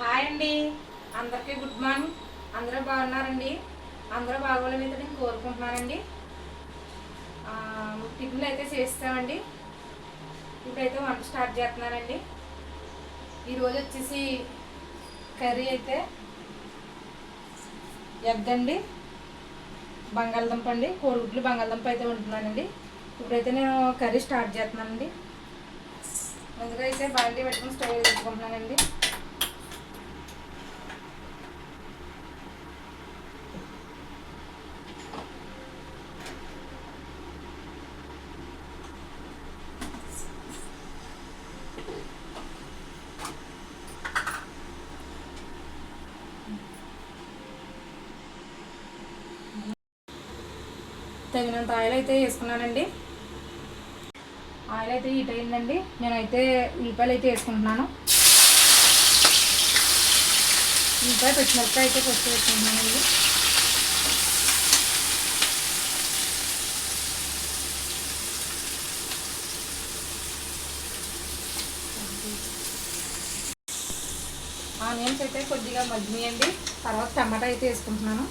Hi అండి. అందరికీ good morning. అందరూ బాగున్నారండి? అందరూ బాగోలేని అయితే నేను కోరుకుంటున్నానండి. టిఫిన్లు అయితే చేస్తామండి. ఇప్పుడైతే వంట స్టార్ట్ చేస్తున్నానండి. ఈరోజు వచ్చేసి కర్రీ అయితే ఎగ్ అండి బంగాళదుంప అండి కోడిగుడ్లు బంగాళదుంప అయితే ఉంటున్నానండి ఇప్పుడైతే నేను కర్రీ స్టార్ట్ చేస్తున్నానండి. ముందుగా అయితే బాండీ పెట్టుకుని స్టవ్ పెట్టుకుంటున్నానండి తగినంత ఆయిల్ అయితే వేసుకున్నానండి. ఆయిల్ అయితే హీట్ అయిందండి. నేనైతే ఉల్లిపాయలు అయితే వేసుకుంటున్నాను. ఉల్లిపాయ పచ్చిమిరపకాయ అయితే ఫస్ట్ వేసుకుంటున్నానండి. ఆనియన్స్ అయితే కొద్దిగా మగ్గినాయండి. తర్వాత టమాటా అయితే వేసుకుంటున్నాను.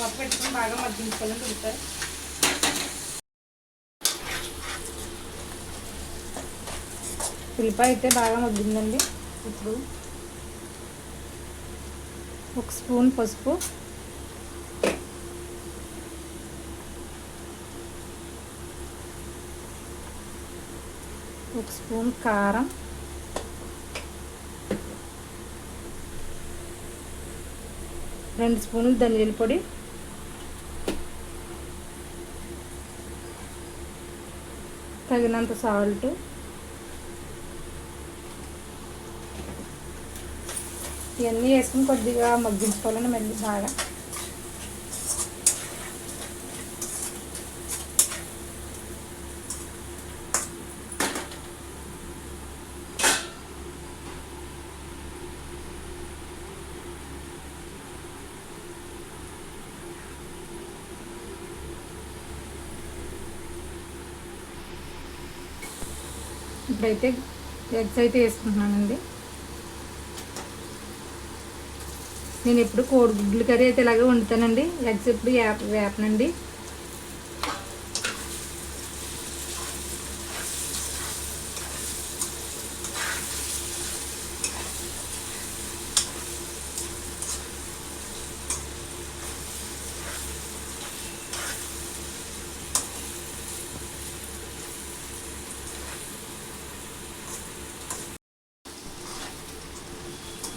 మూత పెట్టుకుని బాగా మగ్గించుకోవాలని ఉడతారు ఉల్లిపాయ అయితే బాగా మగ్గిందండి. ఇప్పుడు ఒక స్పూన్ పసుపు. ఒక స్పూన్ కారం. రెండు స్పూన్లు ధనియాల పొడి. తగినంత సాల్ట్. ఇవన్నీ వేసుకుని కొద్దిగా మగ్గించుకోవాలని మళ్ళీ బాగా. ఇప్పుడైతే ఎగ్స్ అయితే వేసుకుంటున్నానండి. నేను ఎప్పుడు కోడిగుడ్లు కర్రీ అయితే ఇలాగే వండుతానండి. ఎగ్స్ ఎప్పుడు వేప వేపనండి.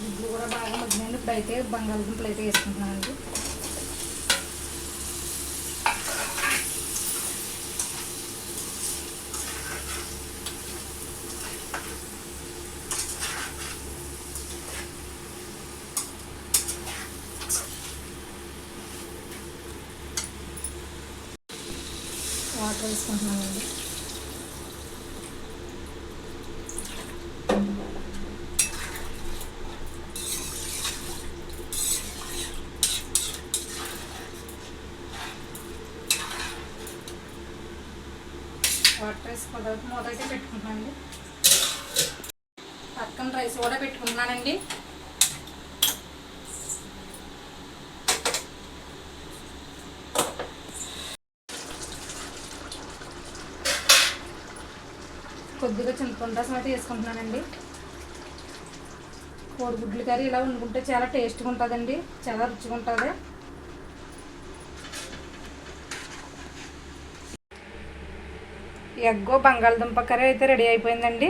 గుడ్లు కూడా బాగా మగ్గినాయండి. అయితే బంగాళదుంపలు అయితే వేసుకుంటున్నానండి. వాటర్ వేసుకుంటున్నానండి. వాటర్ వేసుకున్న తర్వాత మూత అయితే పెట్టుకుంటున్నానండి పక్కన రైస్ కూడా పెట్టుకుంటున్నానండి. కొద్దిగా చింతపండు రసం అయితే వేసుకుంటున్నానండి. కోడిగుడ్లు కర్రీ ఇలా వండుకుంటే చాలా టేస్ట్గా ఉంటుందండి. చాలా రుచిగా ఉంటుంది. ఎగ్గో బంగాళదుంప కర్రీ అయితే రెడీ అయిపోయిందండి.